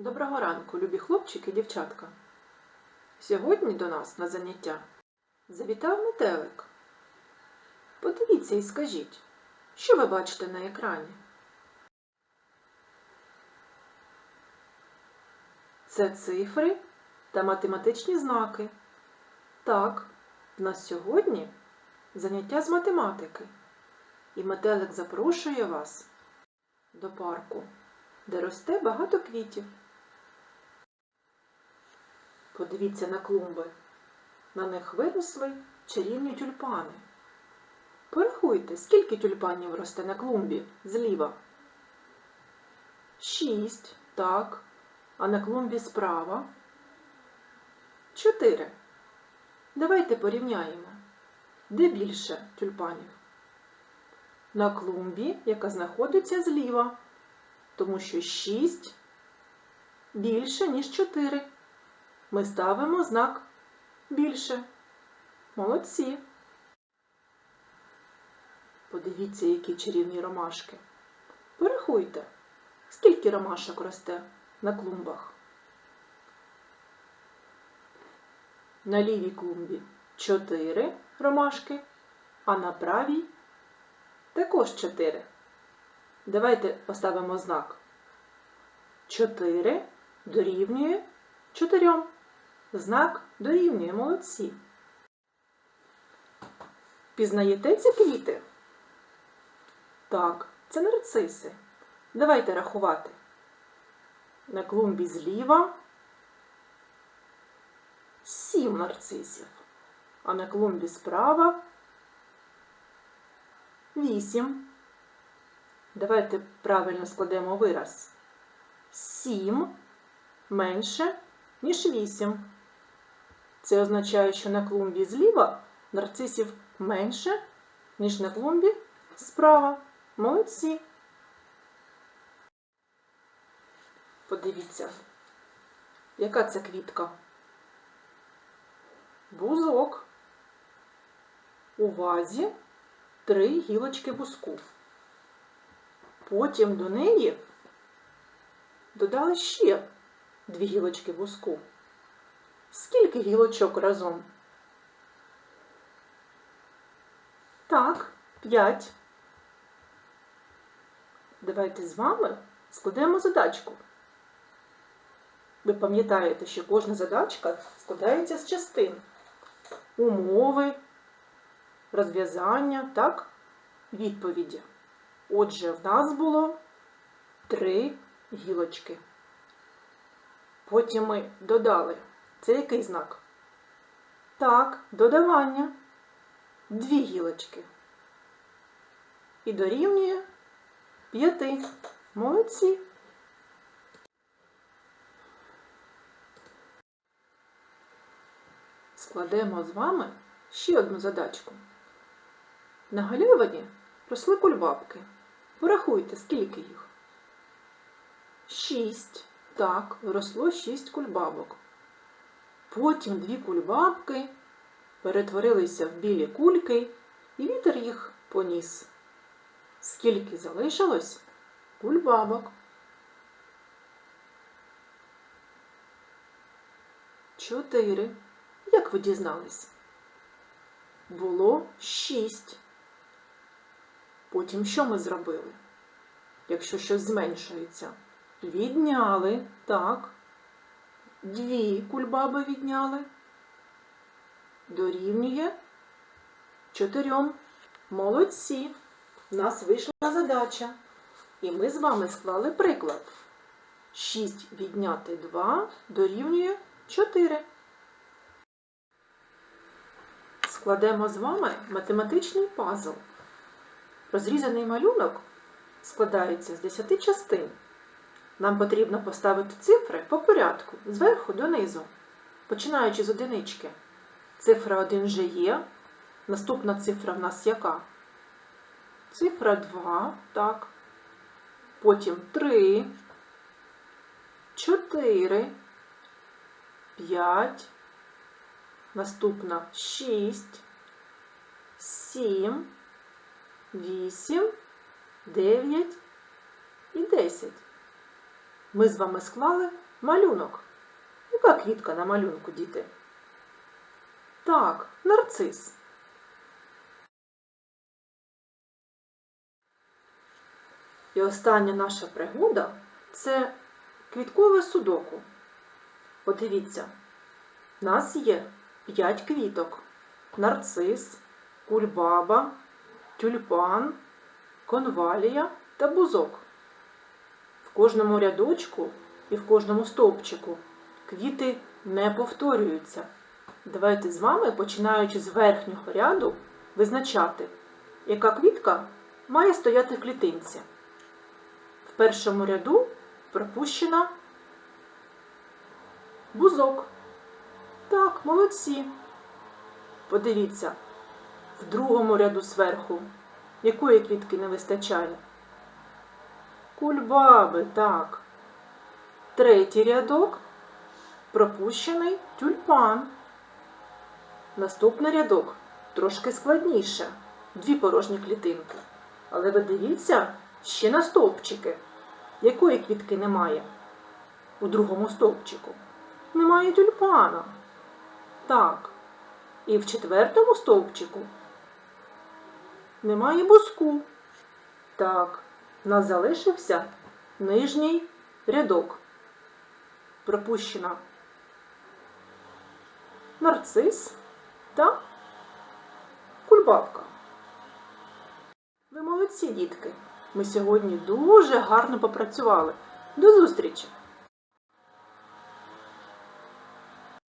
Доброго ранку, любі хлопчики і дівчатка. Сьогодні до нас на заняття завітав метелик. Подивіться і скажіть, що ви бачите на екрані? Це цифри та математичні знаки. Так, в нас сьогодні заняття з математики. І метелик запрошує вас до парку, де росте багато квітів. Подивіться на клумби. На них виросли чарівні тюльпани. Порахуйте, скільки тюльпанів росте на клумбі зліва. Шість, так. А на клумбі справа. Чотири. Давайте порівняємо. Де більше тюльпанів? На клумбі, яка знаходиться зліва, тому що шість більше, ніж чотири. Ми ставимо знак більше. Молодці. Подивіться, які чарівні ромашки. Порахуйте, скільки ромашок росте на клумбах. На лівій клумбі 4 ромашки, а на правій також 4. Давайте поставимо знак. 4 дорівнює 4. Знак дорівнює молодці. Пізнаєте ці квіти? Так, це нарциси. Давайте рахувати. На клумбі зліва сім нарцисів, а на клумбі справа вісім. Давайте правильно складемо вираз. Сім менше, ніж вісім. Це означає, що на клумбі зліва нарцисів менше, ніж на клумбі справа. Молодці. Подивіться, яка це квітка? Бузок. У вазі три гілочки бузку. Потім до неї додали ще дві гілочки бузку. Скільки гілочок разом? Так, п'ять. Давайте з вами складемо задачку. Ви пам'ятаєте, що кожна задачка складається з частин. Умови, розв'язання, так, відповіді. Отже, в нас було три гілочки. Потім ми додали. Це який знак? Так, додавання. Дві гілочки. І дорівнює п'яти. Молодці. Складемо з вами ще одну задачку. На галявині росли кульбабки. Порахуйте, скільки їх. Шість. Так, росло шість кульбабок. Потім дві кульбабки перетворилися в білі кульки, і вітер їх поніс. Скільки залишилось кульбабок? Чотири. Як ви дізнались? Було шість. Потім що ми зробили? Якщо щось зменшується? Відняли, так. Дві кульбаби відняли. Дорівнює чотирьом. Молодці. У нас вийшла задача. І ми з вами склали приклад. 6 відняти 2 дорівнює 4. Складемо з вами математичний пазл. Розрізаний малюнок складається з 10 частин. Нам потрібно поставити цифри по порядку, зверху донизу, починаючи з одинички. Цифра 1 вже є. Наступна цифра в нас яка? Цифра 2, так. Потім 3, 4, 5, наступна 6, 7, 8, 9 і 10. Ми з вами склали малюнок. Яка квітка на малюнку, діти? Так, нарцис. І остання наша пригода це квіткове судоку. Подивіться, в нас є 5 квіток: нарцис, кульбаба, тюльпан, конвалія та бузок. Кожному рядочку і в кожному стовпчику квіти не повторюються. Давайте з вами, починаючи з верхнього ряду, визначати, яка квітка має стояти в клітинці. В першому ряду пропущена бузок. Так, молодці. Подивіться, в другому ряду зверху якої квітки не вистачає? Кульбаби, так. Третій рядок пропущений тюльпан. Наступний рядок трошки складніше. Дві порожні клітинки. Але ви дивіться ще на стовпчики. Якої квітки немає? У другому стовпчику. Немає тюльпана. Так. І в четвертому стовпчику немає буску. Так, нас залишився нижній рядок. Пропущена нарцис та кульбабка. Ви молодці, дітки! Ми сьогодні дуже гарно попрацювали. До зустрічі!